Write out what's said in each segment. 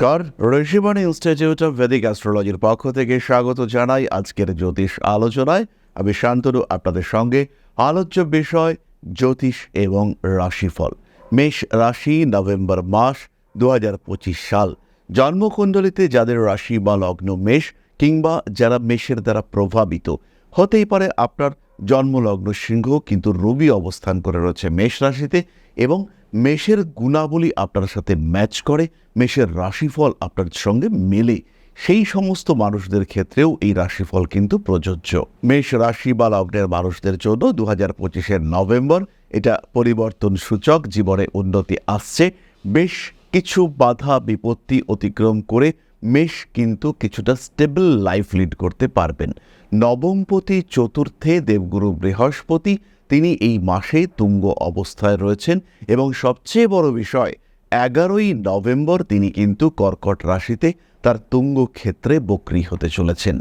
নমস্কার। Rishibani institute of Vedic অ্যাস্ট্রোলজির পক্ষ থেকে স্বাগত জানাই আজকের জ্যোতিষ আলোচনায়। আমি শান্তনু, আপনাদের সঙ্গে আলোচ্য বিষয় জ্যোতিষ এবং রাশিফল। মেষ রাশি, নভেম্বর মাস দু হাজার পঁচিশ সাল। জন্মকুণ্ডলিতে যাদের রাশি বা লগ্ন মেষ কিংবা যারা মেষের দ্বারা প্রভাবিত, হতেই পারে আপনার জন্মলগ্ন সিংহ কিন্তু রবি অবস্থান করে রয়েছে মেষ রাশিতে এবং মেষের গুণাবলী আপনার সাথে ম্যাচ করে, মেষের রাশিফল আপনার সঙ্গে মেলে। সেই সমস্ত মানুষদের ক্ষেত্রেও এই রাশিফল কিন্তু প্রযোজ্য। মেষ রাশি বা লগ্নের মানুষদের জন্য দু হাজার পঁচিশের নভেম্বর এটা পরিবর্তন সূচক, জীবনে উন্নতি আসছে। বেশ কিছু বাধা, বিপত্তি অতিক্রম করে মেষ কিন্তু কিছুটা স্টেবল লাইফ লিড করতে পারবেন। নবমপতি, চতুর্থে দেবগুরু বৃহস্পতি তিনি এই মাসে তুঙ্গ অবস্থায় রয়েছেন এবং সবচেয়ে বড় বিষয়, এগারোই নভেম্বর তিনি কিন্তু কর্কট রাশিতে তার তুঙ্গ ক্ষেত্রে বক্রি হতে চলেছেন।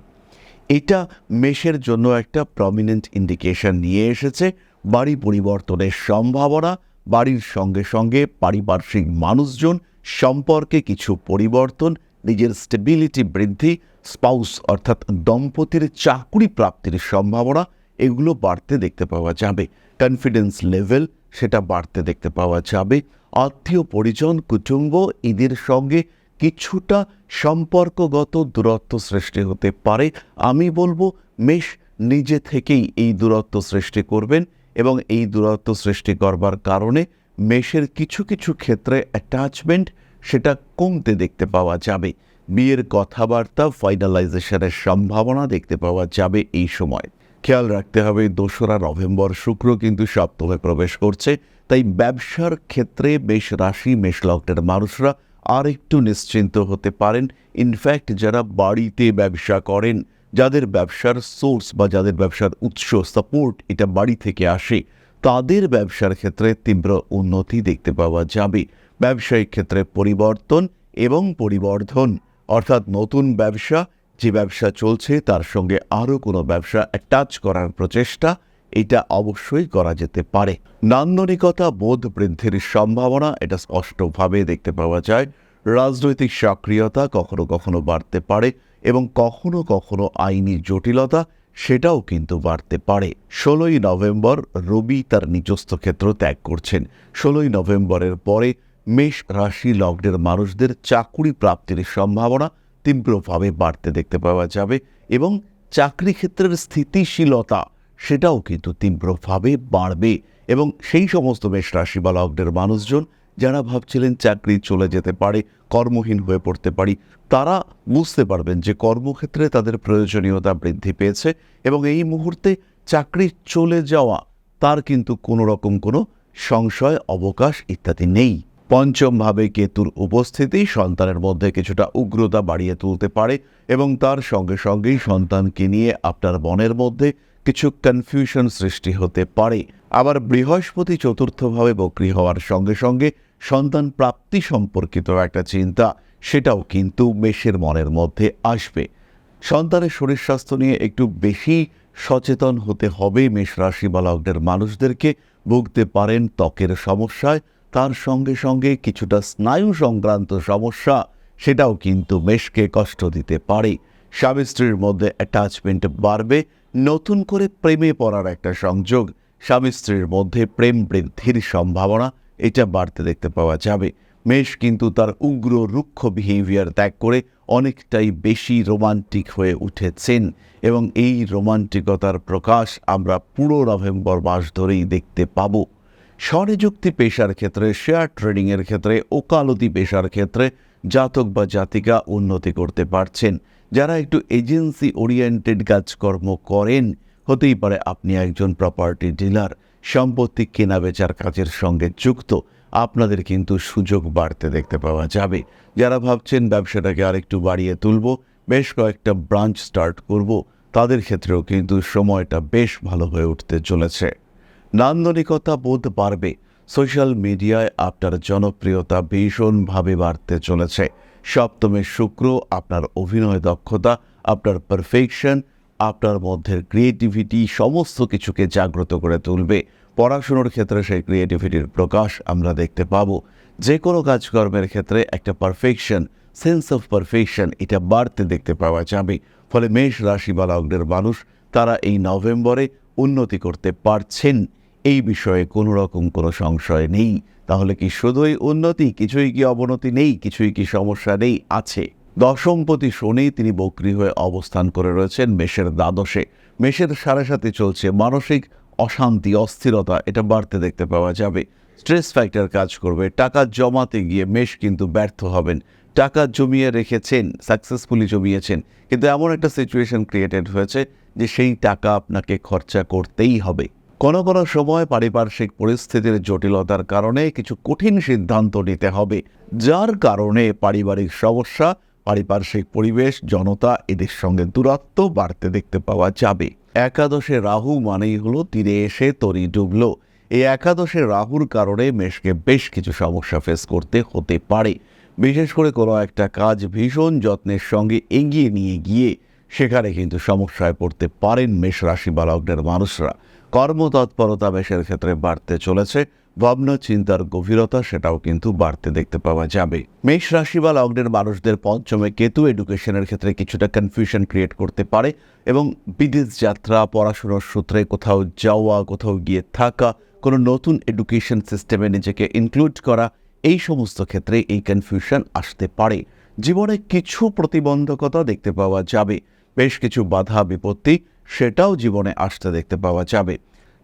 এটা মেষের জন্য একটা প্রমিনেন্ট ইন্ডিকেশন নিয়ে এসেছে। বাড়ি পরিবর্তনের সম্ভাবনা, বাড়ির সঙ্গে সঙ্গে পারিপার্শ্বিক মানুষজন, সম্পর্কে কিছু পরিবর্তন, নিজের স্টেবিলিটি বৃদ্ধি স্পাউস অর্থাৎ দম্পতির চাকুরি প্রাপ্তির সম্ভাবনা এগুলো বাড়তে দেখতে পাওয়া যাবে। কনফিডেন্স লেভেল সেটা বাড়তে দেখতে পাওয়া যাবে। আত্মীয় পরিজন, কুটুম্ব এদের সঙ্গে কিছুটা সম্পর্কগত দূরত্ব সৃষ্টি হতে পারে। আমি বলব, মেষ নিজে থেকেই এই দূরত্ব সৃষ্টি করবেন এবং এই দূরত্ব সৃষ্টি করবার কারণে মেষের কিছু কিছু ক্ষেত্রে অ্যাটাচমেন্ট সেটা কমতে দেখতে পাওয়া যাবে। বিয়ের কথাবার্তা ফাইনালাইজেশনের সম্ভাবনা দেখতে পাওয়া যাবে এই সময়। খেয়াল রাখতে হবে দোসরা নভেম্বর শুক্র কিন্তু সপ্তমে প্রবেশ করছে, তাই ব্যবসার ক্ষেত্রে মেষ রাশি মেষ লগ্নের মানুষরা আর একটু নিশ্চিন্ত হতে পারেন। ইনফ্যাক্ট যারা বাড়িতে ব্যবসা করেন, যাদের ব্যবসার সোর্স বা যাদের ব্যবসার উৎস সাপোর্ট এটা বাড়ি থেকে আসে, তাদের ব্যবসার ক্ষেত্রে তীব্র উন্নতি দেখতে পাওয়া যাবে। ব্যবসায়িক ক্ষেত্রে পরিবর্তন এবং পরিবর্ধন, অর্থাৎ নতুন ব্যবসা যে ব্যবসা চলছে, তার সঙ্গে আরও কোনো ব্যবসা অ্যাটাচ করার প্রচেষ্টা, এটা অবশ্যই করা যেতে পারে। নান্দনিকতা বোধ বৃদ্ধির সম্ভাবনা, এটা স্পষ্টভাবে দেখতে পাওয়া যায়। রাজনৈতিক সক্রিয়তা কখনো কখনো বাড়তে পারে এবং কখনো কখনো আইনি জটিলতা, সেটাও কিন্তু বাড়তে পারে। ষোলোই নভেম্বর রবি তার নিজস্ব ক্ষেত্র ত্যাগ করছেন। ষোলোই নভেম্বরের পরে মেষ রাশি লগ্নের মানুষদের চাকুরি প্রাপ্তির সম্ভাবনা তীব্রভাবে বাড়তে দেখতে পাওয়া যাবে এবং চাকরি ক্ষেত্রের স্থিতিশীলতা সেটাও কিন্তু তীব্রভাবে বাড়বে এবং সেই সমস্ত মেষ রাশি বা লগ্নের মানুষজন যারা ভাবছিলেন চাকরি চলে যেতে পারে, কর্মহীন হয়ে পড়তে পারি, তারা বুঝতে পারবেন যে কর্মক্ষেত্রে তাদের প্রয়োজনীয়তা বৃদ্ধি পেয়েছে এবং এই মুহূর্তে চাকরি চলে যাওয়া তার কিন্তু কোনো রকম কোনো সংশয়, অবকাশ ইত্যাদি নেই। পঞ্চমভাবে কেতুর উপস্থিতি সন্তানের মধ্যে কিছুটা উগ্রতা বাড়িয়ে তুলতে পারে এবং তার সঙ্গে সঙ্গেই সন্তানকে নিয়ে আপনার মনের মধ্যে কিছু কনফিউশন সৃষ্টি হতে পারে। আবার বৃহস্পতি চতুর্থভাবে বক্রি হওয়ার সঙ্গে সঙ্গে সন্তান প্রাপ্তি সম্পর্কিত একটা চিন্তা, সেটাও কিন্তু মেষের মনের মধ্যে আসবে। সন্তানের শরীর স্বাস্থ্য নিয়ে একটু বেশি সচেতন হতে হবে মেষ রাশি বা মানুষদেরকে। ভুগতে পারেন ত্বকের সমস্যায় তার সঙ্গে সঙ্গে কিছুটা স্নায়ু সংক্রান্ত সমস্যা, সেটাও কিন্তু মেষকে কষ্ট দিতে পারে। স্বামী স্ত্রীর মধ্যে অ্যাটাচমেন্ট বাড়বে, নতুন করে প্রেমে পড়ার একটা সংযোগ, স্বামী স্ত্রীর মধ্যে প্রেম বৃদ্ধির সম্ভাবনা, এটা বাড়তে দেখতে পাওয়া যাবে। মেষ কিন্তু তার উগ্র রুক্ষ বিহেভিয়ার ত্যাগ করে অনেকটাই বেশি রোমান্টিক হয়ে উঠেছেন এবং এই রোমান্টিকতার প্রকাশ আমরা পুরো নভেম্বর মাস ধরেই দেখতে পাবো। স্বনিযুক্তি পেশার ক্ষেত্রে, শেয়ার ট্রেডিংয়ের ক্ষেত্রে, ওকালতি পেশার ক্ষেত্রে জাতক বা জাতিকা উন্নতি করতে পারছেন। যারা একটু এজেন্সি ওরিয়েন্টেড কাজকর্ম করেন, হতেই পারে আপনি একজন প্রপার্টি ডিলার সম্পত্তি কেনা বেচার কাজের সঙ্গে যুক্ত। আপনাদের কিন্তু সুযোগ বাড়তে দেখতে পাওয়া যাবে। যারা ভাবছেন ব্যবসাটাকে আরেকটু বাড়িয়ে তুলব, বেশ কয়েকটা ব্রাঞ্চ স্টার্ট করব, তাদের ক্ষেত্রেও কিন্তু সময়টা বেশ ভালো হয়ে উঠতে চলেছে। নান্দনিকতা বোধ বাড়বে। সোশ্যাল মিডিয়ায় আপনার জনপ্রিয়তা ভীষণভাবে বাড়তে চলেছে। সপ্তমে শুক্র আপনার অভিনয় দক্ষতা, আপনার পারফেকশন আপনার মধ্যে ক্রিয়েটিভিটি সমস্ত কিছুকে জাগ্রত করে তুলবে। পড়াশুনোর ক্ষেত্রে সেই ক্রিয়েটিভিটির প্রকাশ আমরা দেখতে পাব। যে কোনো কাজকর্মের ক্ষেত্রে একটা পারফেকশন সেন্স অফ পারফেকশন এটা বাড়তে দেখতে পাওয়া যাবে। ফলে মেষ রাশি বা লগ্নের মানুষ, তারা এই নভেম্বরে উন্নতি করতে পারছেন এই বিষয়ে কোনো রকম কোনো সংশয় নেই। তাহলে কি শুধুই উন্নতি, কিছুই কি অবনতি নেই, কিছুই কি সমস্যা নেই, আছে। দশমপতি শনি তিনি বক্রি হয়ে অবস্থান করে রয়েছেন মেষের দ্বাদশে। মেষের সাড়ে সাথে চলছে মানসিক অশান্তি, অস্থিরতা, এটা বাড়তে দেখতে পাওয়া যাবে। স্ট্রেস ফ্যাক্টর কাজ করবে, টাকা জমাতে গিয়ে মেষ কিন্তু ব্যর্থ হবেন। টাকা জমিয়ে রেখেছেন সাকসেসফুলি জমিয়েছেন। কিন্তু এমন একটা সিচুয়েশন ক্রিয়েটেড হয়েছে যে সেই টাকা আপনাকে খরচা করতেই হবে। কোনো কোনো সময় পারিপার্শ্বিক পরিস্থিতির জটিলতার কারণে কিছু কঠিন সিদ্ধান্ত নিতে হবে, যার কারণে পারিবারিক সমস্যা, পারিপার্শ্বিক পরিবেশ, জনতা, এদের সঙ্গে দূরত্ব বাড়তে দেখতে পাওয়া যাবে। একাদশে রাহু মানেই হলো তীরে এসে তরি ডুবলো। এই একাদশে রাহুর কারণে মেষকে বেশ কিছু সমস্যা ফেস করতে হতে পারে। বিশেষ করে কোনো একটা কাজ ভীষণ যত্নের সঙ্গে এগিয়ে নিয়ে গিয়ে, সেখানে কিন্তু সমস্যায় পড়তে পারেন মেষ রাশি বা লগ্নের মানুষরা। কর্মতৎপরতা মেষের ক্ষেত্রে বাড়তে চলেছে। ভাবনা চিন্তার গভীরতা সেটাও কিন্তু বাড়তে দেখতে পাওয়া যাবে। মেষ রাশি বা লগ্নের মানুষদের পঞ্চমে কেতু এডুকেশনের ক্ষেত্রে কিছুটা কনফিউশন ক্রিয়েট করতে পারে এবং বিদেশ যাত্রা, পড়াশোনার সূত্রে কোথাও যাওয়া, কোথাও গিয়ে থাকা, কোনো নতুন এডুকেশন সিস্টেমে নিজেকে ইনক্লুড করা, এই সমস্ত ক্ষেত্রে এই কনফিউশন আসতে পারে। জীবনে কিছু প্রতিবন্ধকতা দেখতে পাওয়া যাবে। বেশ কিছু বাধা, বিপত্তি সেটাও জীবনে আসতে দেখতে পাওয়া যাবে।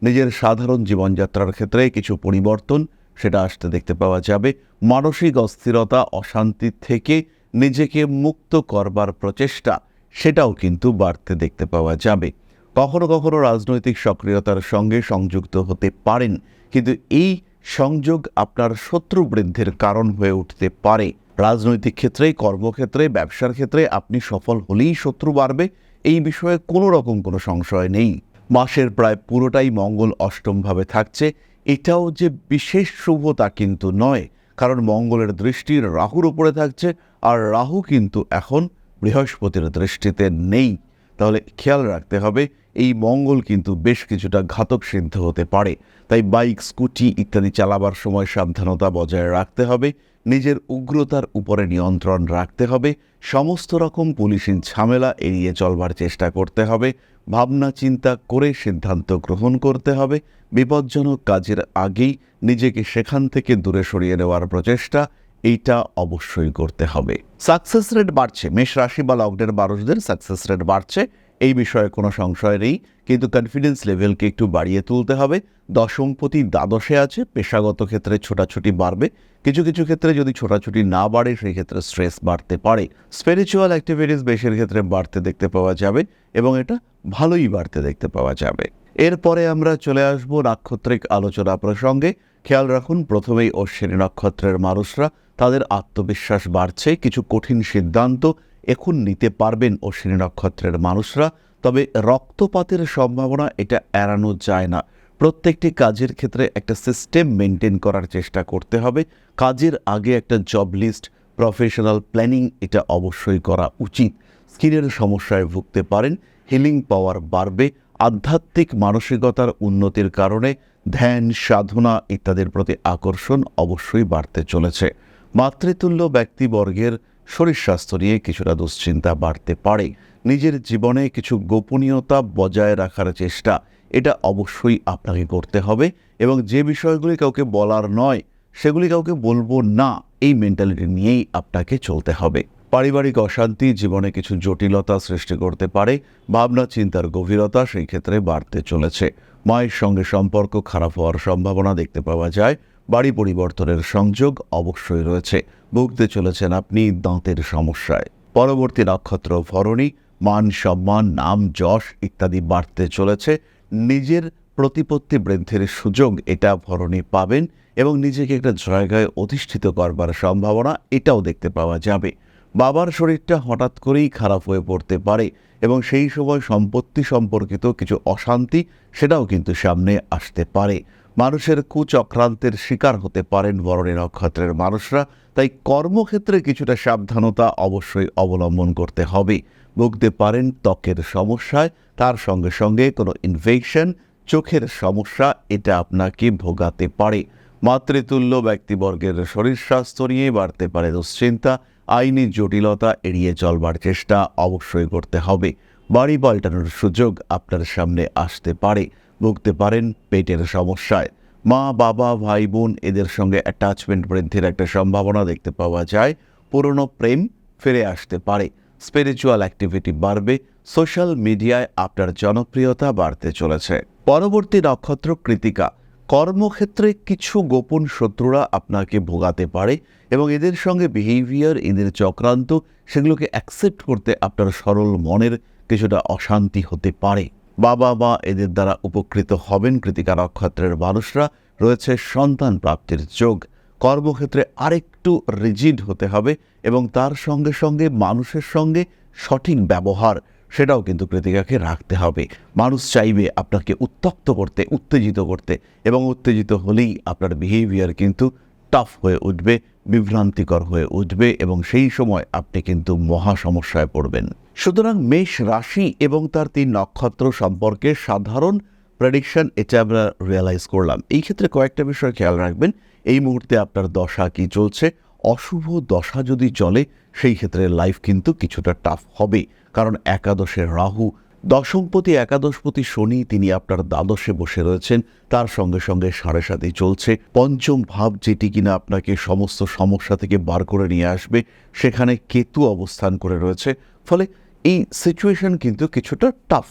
নিজের সাধারণ জীবনযাত্রার ক্ষেত্রে কিছু পরিবর্তন সেটা আসতে দেখতে পাওয়া যাবে। মানসিক অস্থিরতা, অশান্তি থেকে নিজেকে মুক্ত করবার প্রচেষ্টা সেটাও কিন্তু বাড়তে দেখতে পাওয়া যাবে। কখনো কখনো রাজনৈতিক সক্রিয়তার সঙ্গে সংযুক্ত হতে পারেন, কিন্তু এই সংযোগ আপনার শত্রু বৃদ্ধির কারণ হয়ে উঠতে পারে। রাজনৈতিক ক্ষেত্রে, কর্মক্ষেত্রে, ব্যবসার ক্ষেত্রে আপনি সফল হলেই শত্রু বাড়বে এই বিষয়ে কোনো রকম কোনো সংশয় নেই। মাসের প্রায় পুরোটাই মঙ্গল অষ্টমভাবে থাকছে। এটাও যে বিশেষ শুভতা কিন্তু নয়, কারণ মঙ্গলের দৃষ্টি রাহুর উপরে থাকছে আর রাহু কিন্তু এখন বৃহস্পতির দৃষ্টিতে নেই। তাহলে খেয়াল রাখতে হবে, এই মঙ্গল কিন্তু বেশ কিছুটা ঘাতক সিদ্ধ হতে পারে। তাই বাইক, স্কুটি ইত্যাদি চালাবার সময় সাবধানতা বজায় রাখতে হবে। নিজের উগ্রতার উপরে নিয়ন্ত্রণ রাখতে হবে, সমস্ত রকম পুলিশিন ঝামেলা এড়িয়ে চলবার চেষ্টা করতে হবে, ভাবনা চিন্তা করে সিদ্ধান্ত গ্রহণ করতে হবে, বিপজ্জনক কাজের আগেই নিজেকে সেখান থেকে দূরে সরিয়ে নেওয়ার প্রচেষ্টা, এইটা অবশ্যই করতে হবে। সাকসেস রেট বাড়ছে, মেষ রাশি বা লগ্নের মানুষদের সাকসেস রেট বাড়ছে এই বিষয়ে কোনো সংশয় নেই, কিন্তু কনফিডেন্স লেভেলকে একটু বাড়িয়ে তুলতে হবে। দশমপতি দ্বাদশে আছে, পেশাগত ক্ষেত্রে ছোটাছুটি বাড়বে। কিছু কিছু ক্ষেত্রে যদি ছোটাছুটি না বাড়ে সেই ক্ষেত্রে স্ট্রেস বাড়তে পারে। স্পিরিচুয়াল অ্যাক্টিভিটিস বেশির ক্ষেত্রে বাড়তে দেখতে পাওয়া যাবে এবং এটা ভালোই বাড়তে দেখতে পাওয়া যাবে। এরপরে আমরা চলে আসব নাক্ষত্রিক আলোচনা প্রসঙ্গে। খেয়াল রাখুন, প্রথমেই অশ্বিনী নক্ষত্রের মানুষরা, তাদের আত্মবিশ্বাস বাড়ছে, কিছু কঠিন সিদ্ধান্ত এখন নিতে পারবেন অশ্বিনী নক্ষত্রের মানুষরা, তবে রক্তপাতের সম্ভাবনা এটা এড়ানো যায় না। প্রত্যেকটি কাজের ক্ষেত্রে একটা সিস্টেম মেনটেন করার চেষ্টা করতে হবে। কাজের আগে একটা জব লিস্ট প্রফেশনাল প্ল্যানিং এটা অবশ্যই করা উচিত। স্কিনের সমস্যায় ভুগতে পারেন হিলিং পাওয়ার বাড়বে, আধ্যাত্মিক মানসিকতার উন্নতির কারণে ধ্যান, সাধনা ইত্যাদির প্রতি আকর্ষণ অবশ্যই বাড়তে চলেছে। মাতৃতুল্য ব্যক্তিবর্গের শরীর স্বাস্থ্য নিয়ে কিছুটা দুশ্চিন্তা বাড়তে পারে। নিজের জীবনে কিছু গোপনীয়তা বজায় রাখার চেষ্টা, এটা অবশ্যই আপনাকে করতে হবে এবং যে বিষয়গুলি কাউকে বলার নয়, সেগুলি কাউকে বলব না, এই মেন্টালিটি নিয়েই আপনাকে চলতে হবে। পারিবারিক অশান্তি জীবনে কিছু জটিলতা সৃষ্টি করতে পারে, ভাবনা, চিন্তার গভীরতা সেই ক্ষেত্রে বাড়তে চলেছে। মায়ের সঙ্গে সম্পর্ক খারাপ হওয়ার সম্ভাবনা দেখতে পাওয়া যায় বাড়ি পরিবর্তনের সংযোগ অবশ্যই রয়েছে। ভুগতে চলেছেন আপনি দাঁতের সমস্যায়। পরবর্তী নক্ষত্র ভরণী, মান সম্মান, নাম যশ ইত্যাদি বাড়তে চলেছে। নিজের প্রতিপত্তি বৃদ্ধির সুযোগ এটা ভরণী পাবেন এবং নিজেকে একটা জায়গায় অধিষ্ঠিত করবার সম্ভাবনা এটাও দেখতে পাওয়া যাবে। বাবার শরীরটা হঠাৎ করেই খারাপ হয়ে পড়তে পারে এবং সেই সময় সম্পত্তি সম্পর্কিত কিছু অশান্তি সেটাও কিন্তু সামনে আসতে পারে। মানুষের কুচক্রান্তের শিকার হতে পারেন বরণী নক্ষত্রের মানুষরা, তাই কর্মক্ষেত্রে কিছুটা সাবধানতা অবশ্যই অবলম্বন করতে হবে। ভুগতে পারেন ত্বকের সমস্যায়, তার সঙ্গে সঙ্গে কোনো ইনফেকশন চোখের সমস্যা, এটা আপনাকে ভোগাতে পারে। মাতৃতুল্য ব্যক্তিবর্গের শরীর স্বাস্থ্য নিয়ে বাড়তে পারে দুশ্চিন্তা, আইনি জটিলতা এড়িয়ে চলবার চেষ্টা অবশ্যই করতে হবে। বাড়ি পাল্টানোর সুযোগ আপনার সামনে আসতে পারে। ভুগতে পারেন পেটের সমস্যায়। মা, বাবা, ভাই, বোন এদের সঙ্গে অ্যাটাচমেন্ট বৃদ্ধির একটা সম্ভাবনা দেখতে পাওয়া যায়। পুরনো প্রেম ফিরে আসতে পারে। স্পিরিচুয়াল অ্যাক্টিভিটি বাড়বে। সোশ্যাল মিডিয়ায় আপনার জনপ্রিয়তা বাড়তে চলেছে। পরবর্তী নক্ষত্র কৃতিকা। কর্মক্ষেত্রে কিছু গোপন শত্রুরা আপনাকে ভোগাতে পারে এবং এদের সঙ্গে বিহেভিয়ার এদের চক্রান্ত, সেগুলোকে অ্যাকসেপ্ট করতে আপনার সরল মনের কিছুটা অশান্তি হতে পারে। বাবা, মা এদের দ্বারা উপকৃত হবেন কৃতিকা নক্ষত্রের মানুষরা। রয়েছে সন্তান প্রাপ্তির যোগ। কর্মক্ষেত্রে আরেকটু রিজিড হতে হবে এবং তার সঙ্গে সঙ্গে মানুষের সঙ্গে সঠিক ব্যবহার, সেটাও কিন্তু কৃতিকাকে রাখতে হবে। মানুষ চাইবে আপনাকে উত্তপ্ত করতে, উত্তেজিত করতে এবং উত্তেজিত হলেই আপনার বিহেভিয়ার কিন্তু টাফ হয়ে উঠবে, বিভ্রান্তিকর হয়ে উঠবে এবং সেই সময় আপনি কিন্তু মহা সমস্যায় পড়বেন। সুতরাং মেষ রাশি এবং তার তিন নক্ষত্র সম্পর্কে সাধারণ প্রেডিকশন এটা আমরা রিয়েলাইজ করলাম। এই ক্ষেত্রে কয়েকটা বিষয় খেয়াল রাখবেন। এই মুহূর্তে আপনার দশা কি চলছে? অশুভ দশা যদি চলে, সেই ক্ষেত্রে লাইফ কিন্তু কিছুটা টাফ হবে। কারণ একাদশের রাহু দশমপতি একাদশপতি শনি, তিনি আপনার দ্বাদশে বসে রয়েছেন। তার সঙ্গে সঙ্গে সাড়ে সাথে চলছে। পঞ্চম ভাব যেটি কিনা আপনাকে সমস্ত সমস্যা থেকে বার করে নিয়ে আসবে, সেখানে কেতু অবস্থান করে রয়েছে। ফলে এই সিচুয়েশন কিন্তু কিছুটা টাফ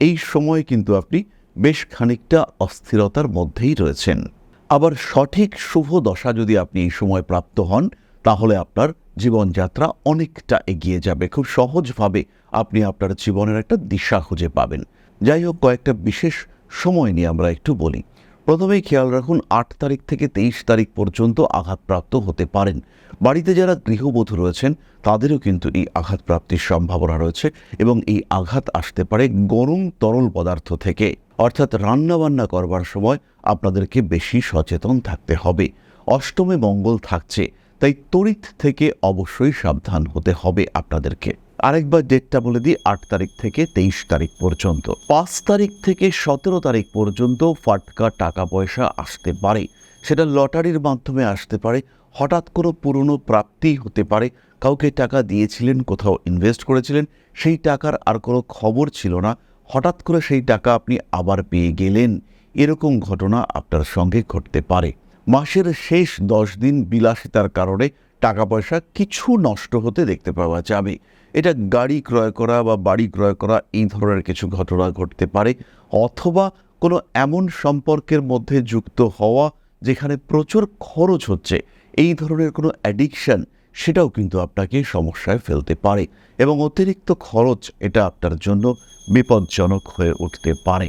এই সময় কিন্তু আপনি বেশ খানিকটা অস্থিরতার মধ্যেই রয়েছেন। আবার সঠিক শুভ দশা যদি আপনি এই সময় প্রাপ্ত হন, তাহলে আপনার জীবনযাত্রা অনেকটা এগিয়ে যাবে। খুব সহজভাবে আপনি আপনার জীবনের একটা দিশা খুঁজে পাবেন। যাই হোক, কয়েকটা বিশেষ সময় নিয়ে আমরা একটু বলি। প্রথমেই খেয়াল রাখুন, আট তারিখ থেকে তেইশ তারিখ পর্যন্ত আঘাতপ্রাপ্ত হতে পারেন। বাড়িতে যারা গৃহবধূ রয়েছেন, তাদেরও কিন্তু এই আঘাতপ্রাপ্তির সম্ভাবনা রয়েছে এবং এই আঘাত আসতে পারে গরম তরল পদার্থ থেকে। অর্থাৎ রান্নাবান্না করবার সময় আপনাদেরকে বেশি সচেতন থাকতে হবে। অষ্টমে মঙ্গল থাকছে, তাই তড়িৎ থেকে অবশ্যই সাবধান হতে হবে আপনাদেরকে। আরেকবার ডেটটা বলে দিই, আট তারিখ থেকে তেইশ তারিখ পর্যন্ত। পাঁচ তারিখ থেকে সতেরো তারিখ পর্যন্ত ফাটকা টাকা পয়সা আসতে পারে। সেটা লটারির মাধ্যমে আসতে পারে। হঠাৎ কোনো পুরনো প্রাপ্তি হতে পারে। কাউকে টাকা দিয়েছিলেন, কোথাও ইনভেস্ট করেছিলেন, সেই টাকার আর কোনো খবর ছিল না। হঠাৎ করে সেই টাকা আপনি আবার পেয়ে গেলেন। এরকম ঘটনা আপনার সঙ্গে ঘটতে পারে। মাসের শেষ দশ দিন বিলাসিতার কারণে টাকা পয়সা কিছু নষ্ট হতে দেখতে পাওয়া যাবে। এটা গাড়ি ক্রয় করা বা বাড়ি ক্রয় করা এই ধরনের কিছু ঘটনা ঘটতে পারে, অথবা কোনো এমন সম্পর্কের মধ্যে যুক্ত হওয়া যেখানে প্রচুর খরচ হচ্ছে, এই ধরনের কোনো অ্যাডিকশন সেটাও কিন্তু আপনাকে সমস্যায় ফেলতে পারে এবং অতিরিক্ত খরচ এটা আপনার জন্য বিপজ্জনক হয়ে উঠতে পারে।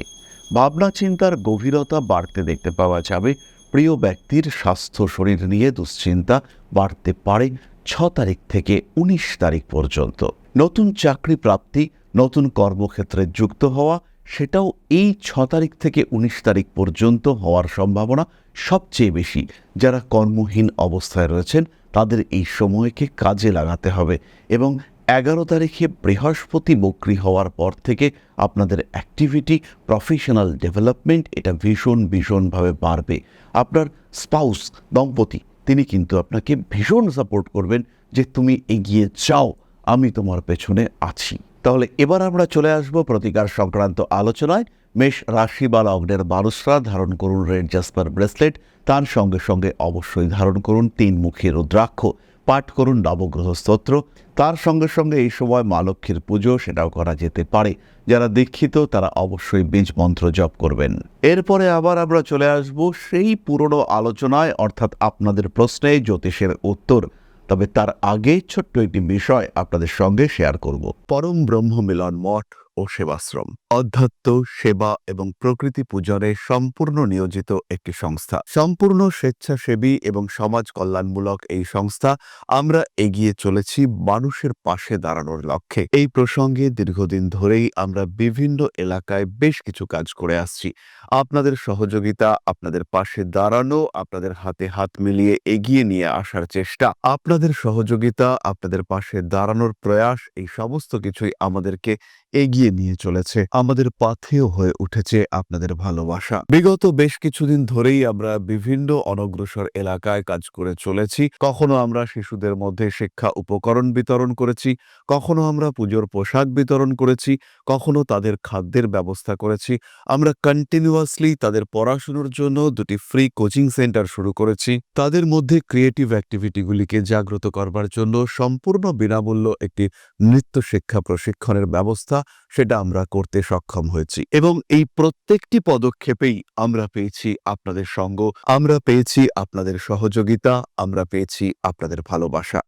ভাবনা চিন্তার গভীরতা বাড়তে দেখতে পাওয়া যাবে, প্রিয় ব্যক্তির স্বাস্থ্য, শরীর নিয়ে দুশ্চিন্তা বাড়তে পারে ছ তারিখ থেকে ১৯ তারিখ পর্যন্ত। নতুন চাকরি প্রাপ্তি, নতুন কর্মক্ষেত্রে যুক্ত হওয়া, সেটাও এই ছ তারিখ থেকে ১৯ তারিখ পর্যন্ত হওয়ার সম্ভাবনা সবচেয়ে বেশি। যারা কর্মহীন অবস্থায় রয়েছেন, তাদের এই সময়কে কাজে লাগাতে হবে এবং এগারো তারিখে বৃহস্পতি বক্রি হওয়ার পর থেকে আপনাদের অ্যাক্টিভিটি প্রফেশনাল ডেভেলপমেন্ট এটা ভীষণ ভীষণভাবে বাড়বে। আপনার স্পাউস দম্পতি তিনি কিন্তু আপনাকে ভীষণ সাপোর্ট করবেন যে তুমি এগিয়ে যাও, আমি তোমার পেছনে আছি। তাহলে এবার আমরা চলে আসব প্রতিকার সংক্রান্ত আলোচনায়। মেষ রাশি বা লগ্নের মানুষরা ধারণ করুন রেড জাসপার ব্রেসলেট, তার সঙ্গে সঙ্গে অবশ্যই ধারণ করুন তিন মুখী রুদ্রাক্ষ। পাঠ করুন নবগ্রহ স্তোত্র তার সঙ্গে সঙ্গে এই সময় মা লক্ষ্মীর পুজো সেটাও করা যেতে পারে। যারা দীক্ষিত, তারা অবশ্যই বীজ মন্ত্র জপ করবেন। এরপরে আবার আমরা চলে আসব সেই পুরনো আলোচনায়, অর্থাৎ আপনাদের প্রশ্নে জ্যোতিষের উত্তর। তবে তার আগে ছোট্ট একটি বিষয় আপনাদের সঙ্গে শেয়ার করব। পরম ব্রহ্ম মিলন মঠ ও সেবাশ্রম। অধ্যাত্ম সেবা এবং প্রকৃতি পূজনে সম্পূর্ণ নিয়োজিত একটি সংস্থা। সম্পূর্ণ স্বেচ্ছাসেবী এবং সমাজ কল্যাণমূলক এই সংস্থা আমরা এগিয়ে চলেছি মানুষের পাশে দাঁড়ানোর লক্ষ্যে। এই প্রসঙ্গে দীর্ঘদিন ধরেই আমরা বিভিন্ন এলাকায় বেশ কিছু কাজ করে আসছি। আপনাদের সহযোগিতা, আপনাদের পাশে দাঁড়ানো, আপনাদের হাতে হাত মিলিয়ে এগিয়ে নিয়ে আসার চেষ্টা, আপনাদের সহযোগিতা, আপনাদের পাশে দাঁড়ানোর প্রয়াস, এই সমস্ত কিছুই আমাদেরকে এগিয়ে নিয়ে চলেছে। আমাদের পাথেও হয়ে উঠেছে আপনাদের ভালোবাসা। বিগত বেশ কিছুদিন ধরেই আমরা বিভিন্ন অনগ্রসর এলাকায় কাজ করে চলেছি। কখনো আমরা শিশুদের মধ্যে শিক্ষা উপকরণ বিতরণ করেছি, কখনো আমরা পুজোর পোশাক বিতরণ করেছি, কখনো তাদের খাদ্যের ব্যবস্থা করেছি। আমরা কন্টিনিউয়াসলি তাদের পড়াশুনোর জন্য দুটি ফ্রি কোচিং সেন্টার শুরু করেছি। তাদের মধ্যে ক্রিয়েটিভ অ্যাক্টিভিটিগুলিকে জাগ্রত করবার জন্য সম্পূর্ণ বিনামূল্য একটি নৃত্য শিক্ষা প্রশিক্ষণের ব্যবস্থা সেটা আমরা করতে সক্ষম হয়েছি এবং এই প্রত্যেকটি পদক্ষেপেই আমরা পেয়েছি আপনাদের সঙ্গ, আমরা পেয়েছি আপনাদের সহযোগিতা, আমরা পেয়েছি আপনাদের ভালোবাসা।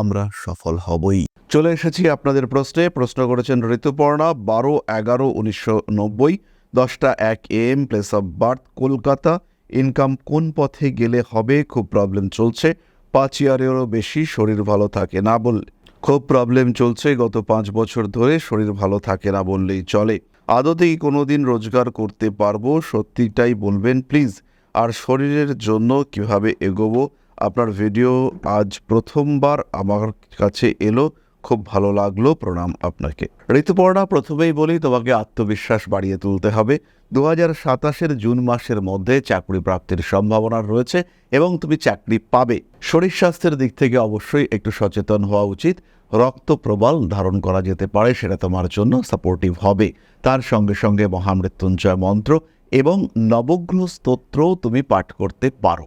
আমরা সফল হবই। চলে এসেছি আপনাদের প্রশ্নে। প্রশ্ন করেছেন ঋতুপর্ণা, বারো এগারো উনিশশো নব্বই, দশটা এক M place of birth Kolkata income কোন পথে গেলে হবে? খুব প্রবলেম চলছে। পাঁচ ইয়ারেরও বেশি শরীর ভালো থাকে না বললে। খুব প্রবলেম চলছে, গত পাঁচ বছর ধরে শরীর ভালো থাকে না বললেই চলে। আদতেই কোনোদিন রোজগার করতে পারব, সত্যিটাই বলবেন প্লিজ আর শরীরের জন্য কীভাবে এগোবো আপনার ভিডিও আজ প্রথমবার আমার কাছে এলো, খুব ভালো লাগল, প্রণাম আপনাকে। ঋতুপর্ণা, প্রথমেই বলি, তোমাকে আত্মবিশ্বাস বাড়িয়ে তুলতে হবে। দু হাজার সাতাশের জুন মাসের মধ্যে চাকরি প্রাপ্তির সম্ভাবনা রয়েছে এবং তুমি চাকরি পাবে। শরীর স্বাস্থ্যের দিক থেকে অবশ্যই একটু সচেতন হওয়া উচিত। রক্ত প্রবাল ধারণ করা যেতে পারে, সেটা তোমার জন্য সাপোর্টিভ হবে। তার সঙ্গে সঙ্গে মহামৃত্যুঞ্জয় মন্ত্র এবং নবগ্রহ স্তোত্রও তুমি পাঠ করতে পারো।